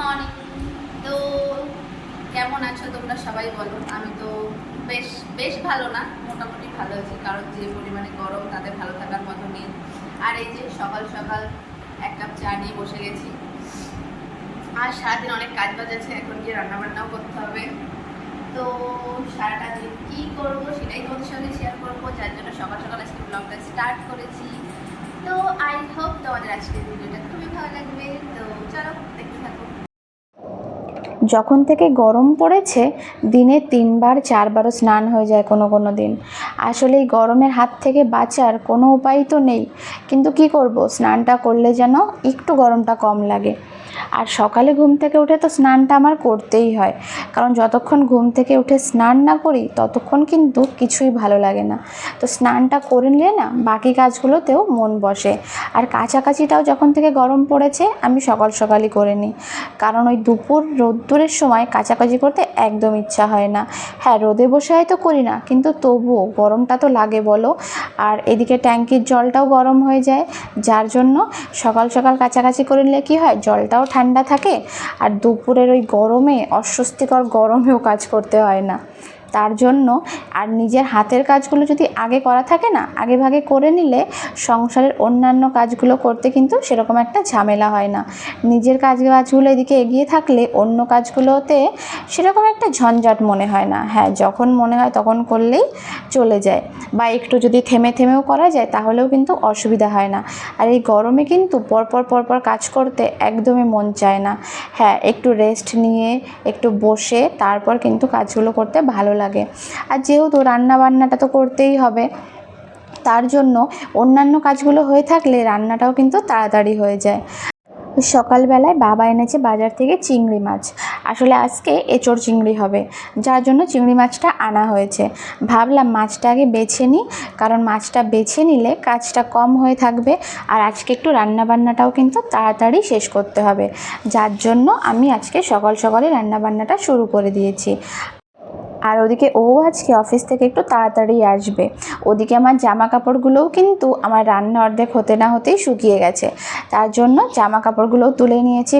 Morning তো কেমন আছো তোমরা সবাই বলো? আমি তো বেশ বেশ ভালো না, মোটামুটি ভালো আছি, কারণ যে পরিমাণে গরম তাদের ভালো থাকার মতো নেই। আর এই যে সকাল সকাল এক কাপ চা নিয়ে বসে গেছি। আর সারাদিন অনেক কাজ বাজ আছে, এখন গিয়ে রান্নাবান্নাও করতে হবে। তো সারাটা দিন কী করব সেটাই তোমাদের সঙ্গে শেয়ার করব, যার জন্য সকাল সকাল আজকে ব্লগটা স্টার্ট করেছি। তো আই হোপ তোমাদের আজকের ভিডিওটা খুবই ভালো লাগবে। তো চলো, দেখতে থাকো। যখন থেকে গরম পড়েছে, দিনে তিনবার, চারবারও স্নান হয়ে যায় কোনো কোনো দিন। আসলে এই গরমের হাত থেকে বাঁচার কোনো উপায় তো নেই। কিন্তু কি করব? স্নানটা করলে যেন একটু গরমটা কম লাগে। আর সকালে ঘুম থেকে উঠে তো স্নানটা আমার করতেই হয়। কারণ যতক্ষণ ঘুম থেকে উঠে স্নান না করি, ততক্ষণ কিন্তু কিছুই ভালো লাগে না। তো স্নানটা করে নিলে না, বাকি কাজগুলোতেও মন বসে। আর কাছাকাছিটাও যখন থেকে গরম পড়েছে, আমি সকাল সকালই করে নিই। কারণ ওই দুপুর রোদ্দুরের সময় কাচাকাচি করতে একদম ইচ্ছা হয় না। হ্যাঁ রোদে বসে হয়তো করি না, কিন্তু তবুও গরমটা তো লাগে বলো। আর এদিকে ট্যাঙ্কির জলটাও গরম হয়ে যায়, যার জন্য সকাল সকাল কাছাকাছি করলে নিলে কী হয়, জলটাও ঠান্ডা থাকে। আর দুপুরের ওই গরমে, অস্বস্তিকর গরমেও কাজ করতে হয় না। তার জন্য আর নিজের হাতের কাজগুলো যদি আগে করা থাকে না, আগে ভাগে করে নিলে সংসারের অন্যান্য কাজগুলো করতে কিন্তু সেরকম একটা ঝামেলা হয় না। নিজের কাজ কাজগুলো এদিকে এগিয়ে থাকলে অন্য কাজগুলোতে সেরকম একটা ঝঞ্ঝাট মনে হয় না। হ্যাঁ যখন মনে হয় তখন করলেই চলে যায়। বা একটু যদি থেমে থেমেও করা যায় তাহলেও কিন্তু অসুবিধা হয় না। আর এই গরমে কিন্তু পরপর পরপর কাজ করতে একদমই মন চায় না। হ্যাঁ একটু রেস্ট নিয়ে একটু বসে তারপর কিন্তু কাজগুলো করতে ভালো লাগে। আর যেহেতু রান্না বান্নাটা তো করতেই হবে, তার জন্য অন্যান্য কাজগুলো হয়ে থাকলে রান্নাটাও কিন্তু তাড়াতাড়ি হয়ে যায়। সকালবেলায় বাবা এনেছে বাজার থেকে চিংড়ি মাছ। আসলে আজকে এঁচড় চিংড়ি হবে, যার জন্য চিংড়ি মাছটা আনা হয়েছে। ভাবলাম মাছটা আগে বেছে নিই, কারণ মাছটা বেছে নিলে কাজটা কম হয়ে থাকবে, আর আজকে একটু রান্নাবান্নাটাও কিন্তু তাড়াতাড়ি শেষ করতে হবে। যার জন্য আমি আজকে সকাল সকালে রান্নাবান্নাটা শুরু করে দিয়েছি। আর ওদিকে ও আজকে অফিস থেকে একটু তাড়াতাড়ি আসবে। ওদিকে আমার জামা কাপড়গুলোও কিন্তু আমার রান্না অর্ধেক হতে না হতেই শুকিয়ে গেছে। তার জন্য জামা কাপড়গুলোও তুলে নিয়েছি।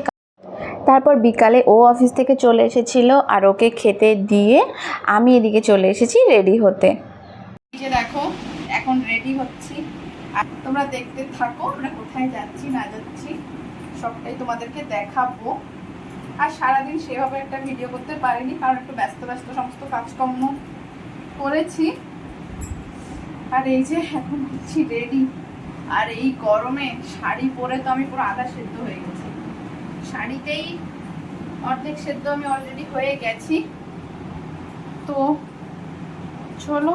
তারপর বিকালে ও অফিস থেকে চলে এসেছিল আর ওকে খেতে দিয়ে আমি এদিকে চলে এসেছি রেডি হতে। যে দেখো, এখন রেডি হচ্ছি। আর তোমরা দেখতে থাকো আমরা কোথায় যাচ্ছি, না যাচ্ছি, সবটাই তোমাদেরকে দেখাবো। আর সারাদিন সেভাবে একটা ভিডিও করতে পারিনি, কারণ একটু ব্যস্ত ব্যস্ত সমস্ত কাজকর্ম করেছি। আর এই যে এখন হচ্ছি রেডি আর এই গরমে শাড়ি পরে তো আমি পুরো আধা সেদ্ধ হয়ে গেছি। শাড়িতেই অর্ধেক সেদ্ধ আমি অলরেডি হয়ে গেছি। তো চলো,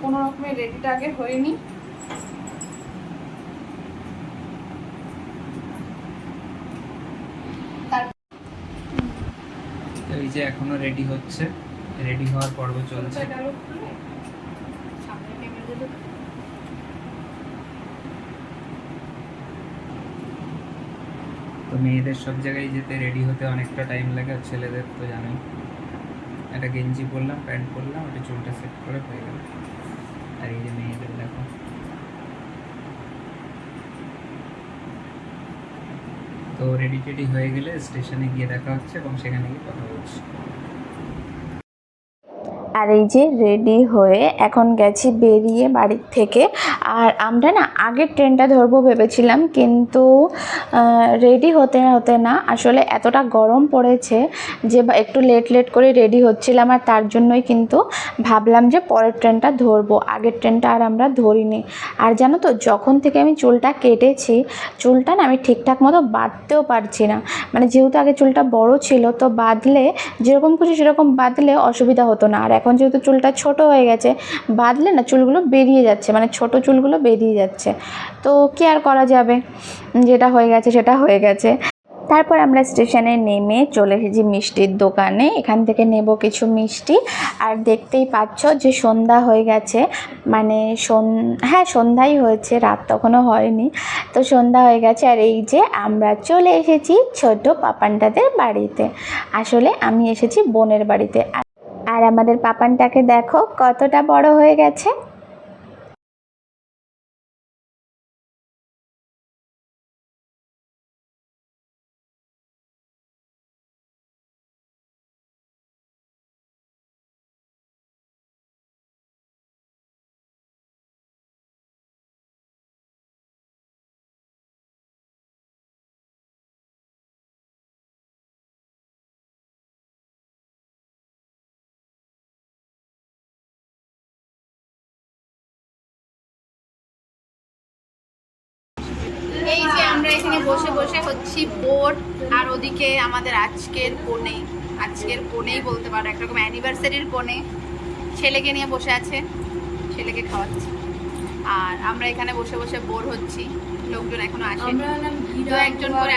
কোনো রকমের রেডিটা আগে হয়নি যে এখনও রেডি হচ্ছে। রেডি হওয়ার পর্ব চলছে। তো মেয়েদের সব জায়গায় যেতে রেডি হতে অনেকটা টাইম লাগে, আর ছেলেদের তো জানোই। একটা গেঞ্জি পরলাম, প্যান্ট পরলাম একটা চুলটা সেট করে হয়ে গেল। আর এই যে মেয়েদের দেখো। তো রেডি টেডি হয়ে গেলে স্টেশনে গিয়ে দেখা হচ্ছে এবং সেখানে গিয়ে কথা বলছি। আর এই যে রেডি হয়ে এখন গেছি বেরিয়ে বাড়ির থেকে। আর আমরা না আগের ট্রেনটা ধরবো ভেবেছিলাম, কিন্তু রেডি হতে হতে না আসলে এতটা গরম পড়েছে যে একটু লেট লেট করে রেডি হচ্ছিলাম আর তার জন্যই কিন্তু ভাবলাম যে পরের ট্রেনটা ধরবো। আগের ট্রেনটা আর আমরা ধরিনি। আর জানো তো, যখন থেকে আমি চুলটা কেটেছি, চুলটা না আমি ঠিকঠাক মতো বাঁধতেও পারছি না। মানে যেহেতু আগে চুলটা বড় ছিল, তো বাঁধলে, যেরকম খুশি সেরকম বাঁধলে অসুবিধা হতো না। আর এখন যেহেতু চুলটা ছোট হয়ে গেছে, বাঁধলে না চুলগুলো বেরিয়ে যাচ্ছে মানে ছোট চুলগুলো বেরিয়ে যাচ্ছে। তো কি আর করা যাবে? যেটা হয়ে গেছে সেটা হয়ে গেছে। তারপর আমরা স্টেশনে নেমে চলে এসেছি মিষ্টির দোকানে। এখান থেকে নেব কিছু মিষ্টি। আর দেখতেই পাচ্ছ যে সন্ধ্যা হয়ে গেছে। মানে সন হ্যাঁ সন্ধ্যাই হয়েছে, রাত তখনও হয়নি। তো সন্ধ্যা হয়ে গেছে। আর এই যে আমরা চলে এসেছি ছোট পাপানটাদের বাড়িতে। আসলে আমি এসেছি বোনের বাড়িতে। আর- আমাদের পাপানটাকে দেখো কতটা বড় হয়ে গেছে। এখানে বসে বসে হচ্ছি বোর আর ওদিকে আমাদের আজকের কোণে আজকের কোণেই বলতে পারো একরকম অ্যানিভার্সারির কোণে ছেলেকে নিয়ে বসে আছে ছেলেকে খাওয়াচ্ছে। আর আমরা এখানে বসে বসে বোর হচ্ছি লোকজন এখনও দু একজন করে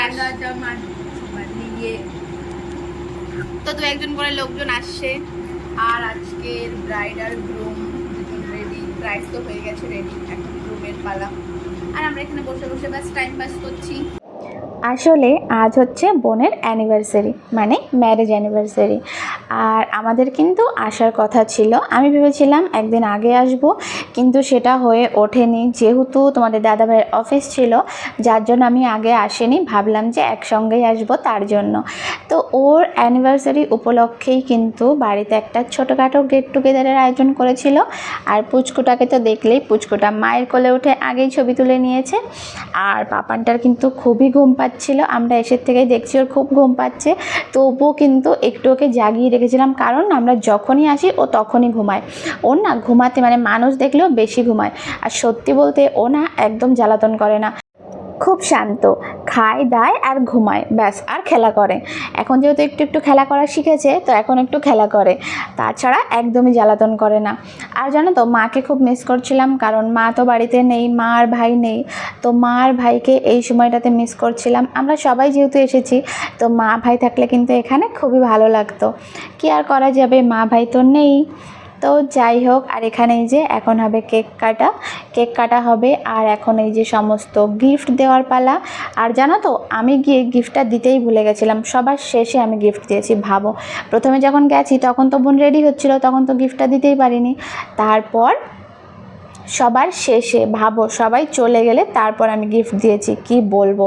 তো দু একজন করে লোকজন আসছে আর আজকের ব্রাইড আর গ্রুম রেডি ব্রাইড তো হয়ে গেছে রেডি এখন গ্রুমের পালা। আর আমরা এখানে বসে বসে টাইম পাস করছি। আসলে আজ হচ্ছে বোনের অ্যানিভার্সারি মানে ম্যারেজ অ্যানিভার্সারি আর আমাদের কিন্তু আসার কথা ছিল। আমি ভেবেছিলাম একদিন আগে আসব, কিন্তু সেটা হয়ে ওঠেনি। যেহেতু তোমাদের দাদাভাইয়ের অফিস ছিল, যার জন্য আমি আগে আসিনি, ভাবলাম যে একসঙ্গেই আসব তার জন্য। তো ওর অ্যানিভার্সারি উপলক্ষেই কিন্তু বাড়িতে একটা ছোটোখাটো গেট টুগেদারের আয়োজন করেছিল। আর পুচকুটাকে তো দেখলেই পুচকুটা মায়ের কোলে উঠে আগেই ছবি তুলে নিয়েছে। আর পাপানটার কিন্তু খুবই ঘুম পাচ্ছিল। আমরা এসের থেকেই দেখছি ওর খুব ঘুম পাচ্ছে। তবুও কিন্তু একটু ওকে জাগিয়ে রেখেছিলাম কারণ আমরা যখনই আসি ও তখনই ঘুমায় ওর না ঘুমাতে মানে মানুষ দেখলেও বেশি ঘুমায়। আর সত্যি বলতে ও না একদম জ্বালাতন করে না। খুব শান্ত, খায়, দায় আর ঘুমায়, ব্যাস, আর খেলা করে। এখন যেহেতু একটু একটু খেলা করা শিখেছে, তো এখন একটু খেলা করে। তাছাড়া একদমই জ্বালাতন করে না। আর জানো তো, মাকে খুব মিস করছিলাম, কারণ মা তো বাড়িতে নেই, মা আর ভাই নেই। তো মা আর ভাইকে এই সময়টাতে মিস করছিলাম। আমরা সবাই যেহেতু এসেছি, তো মা ভাই থাকলে কিন্তু এখানে খুবই ভালো লাগতো। কি আর করা যাবে? মা ভাই তো নেই। তো যাই হোক, আর এখানে এই যে এখন হবে কেক কাটা। কেক কাটা হবে, আর এখন এই যে সমস্ত গিফট দেওয়ার পালা। আর জানো তো, আমি গিয়ে গিফটটা দিতেই ভুলে গেছিলাম। সবার শেষে আমি গিফট দিয়েছি, ভাবো। প্রথমে যখন গেছি, তখন তো বোন রেডি হচ্ছিল, তখন তো গিফটটা দিতেই পারিনি। তারপর সবার শেষে, ভাবো, সবাই চলে গেলে তারপর আমি গিফট দিয়েছি, কি বলব?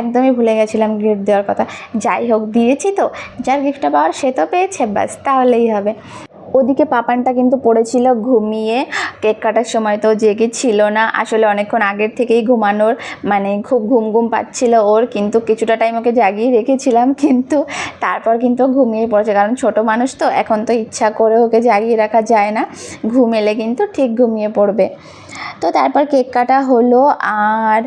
একদমই ভুলে গেছিলাম গিফট দেওয়ার কথা। যাই হোক, দিয়েছি তো। যার গিফটটা পাওয়ার সে তো পেয়েছে, ব্যাস, তাহলেই হবে। ওদিকে পাপানটা কিন্তু পড়েছিল ঘুমিয়ে। কেক কাটার সময় তো জেগে ছিল না। আসলে অনেকক্ষণ আগের থেকেই ঘুমানোর মানে খুব ঘুম ঘুম পাচ্ছিল ওর। কিন্তু কিছুটা টাইম ওকে জাগিয়ে রেখেছিলাম কিন্তু তারপর কিন্তু ঘুমিয়ে পড়েছে। কারণ ছোট মানুষ তো, এখন তো ইচ্ছা করে ওকে জাগিয়ে রাখা যায় না। ঘুম এলে কিন্তু ঠিক ঘুমিয়ে পড়বে। তো তারপর কেক কাটা হলো আর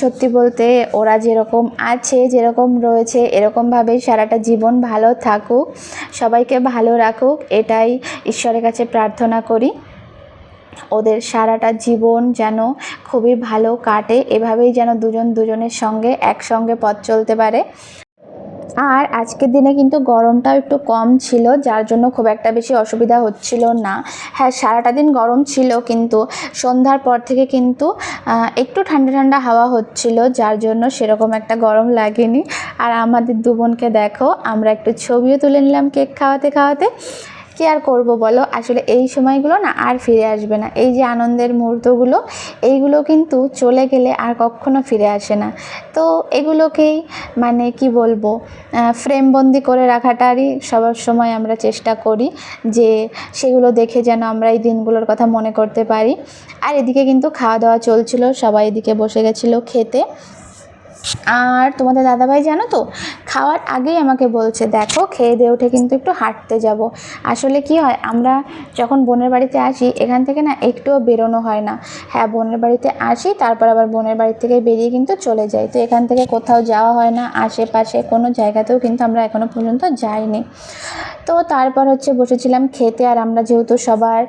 সত্যি বলতে ওরা যেরকম আছে, যেরকম রয়েছে এরকমভাবেই সারাটা জীবন ভালো থাকুক, সবাইকে ভালো রাখুক, এটাই ঈশ্বরের কাছে প্রার্থনা করি। ওদের সারাটা জীবন যেন খুবই ভালো কাটে, এভাবেই যেন দুজন দুজনের সঙ্গে একসঙ্গে পথ চলতে পারে। আর আজকের দিনে কিন্তু গরমটাও একটু কম ছিল, যার জন্য খুব একটা বেশি অসুবিধা হচ্ছিল না। হ্যাঁ সারাটা দিন গরম ছিল কিন্তু সন্ধ্যার পর থেকে কিন্তু একটু ঠান্ডা ঠান্ডা হাওয়া হচ্ছিল, যার জন্য সেরকম একটা গরম লাগেনি। আর আমাদের দু বোনকে দেখো, আমরা একটু ছবিও তুলে নিলাম কেক খাওয়াতে খাওয়াতে। কি আর করব বলো? আসলে এই সময়গুলো না আর ফিরে আসবে না। এই যে আনন্দের মুহূর্তগুলো, এইগুলো কিন্তু চলে গেলে আর কখনো ফিরে আসে না। তো এগুলোকেই মানে কি বলব ফ্রেমবন্দি করে রাখাটারই সবার সময় আমরা চেষ্টা করি যে সেগুলো দেখে যেন আমরা এই দিনগুলোর কথা মনে করতে পারি। আর এদিকে কিন্তু খাওয়া দাওয়া চলছিল, সবাই এদিকে বসে গেছিল খেতে। আর তোমাদের দাদাভাই জানো তো, খাওয়ার আগেই আমাকে বলছে, দেখো, খেয়ে দিয়ে উঠে কিন্তু একটু হাঁটতে যাব। আসলে কি হয়, আমরা যখন বোনের বাড়িতে আসি, এখান থেকে না একটুও বেরোনো হয় না। হ্যাঁ বোনের বাড়িতে আসি, তারপর আবার বোনের বাড়ি থেকে বেরিয়ে কিন্তু চলে যাই। তো এখান থেকে কোথাও যাওয়া হয় না, আশেপাশে কোনো জায়গাতেও কিন্তু আমরা এখনও পর্যন্ত যাইনি। তো তারপর হচ্ছে বসেছিলাম খেতে, আর আমরা যেহেতু সবার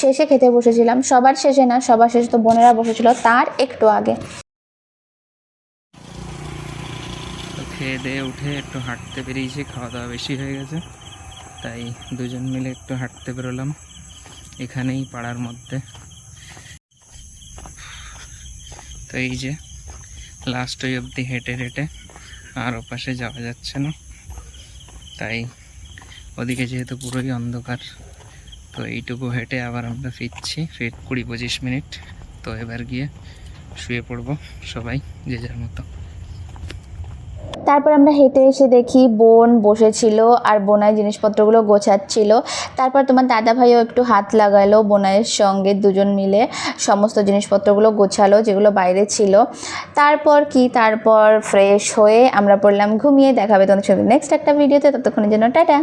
শেষে খেতে বসেছিলাম, সবার শেষে না, সবার শেষে তো বোনেরা বসেছিল, তার একটু আগে তো খেয়ে দিয়ে উঠে একটু হাঁটতে বেরিয়েছি, খাওয়া দাওয়া বেশি হয়ে গেছে। তাই দুজন মিলে একটু হাঁটতে বেরোলাম এখানেই পাড়ার মধ্যে। তো এই যে লাস্ট ওই অবধি হেঁটে হেঁটে আর ওপাশে যাওয়া যাচ্ছে না। তাই ওদিকে যেহেতু পুরোই অন্ধকার, তো এইটুকু হেঁটে আবার আমরা ফিরছি, ফির কুড়ি পঁচিশ মিনিট। তো এবার গিয়ে শুয়ে পড়ব সবাই, যে যার মতো। তারপর আমরা হেঁটে এসে দেখি বোন বসেছিল আর বোনায় জিনিসপত্রগুলো গোছাচ্ছিল। তারপর তোমার দাদা ভাইও একটু হাত লাগালো বোনায়ের সঙ্গে দুজন মিলে সমস্ত জিনিসপত্রগুলো গোছালো যেগুলো বাইরে ছিল। তারপর কি? তারপর ফ্রেশ হয়ে আমরা পড়লাম, ঘুমিয়ে দেখাবে তোমাদের সঙ্গে নেক্সট একটা ভিডিওতে ততক্ষণের জন্য টাটা।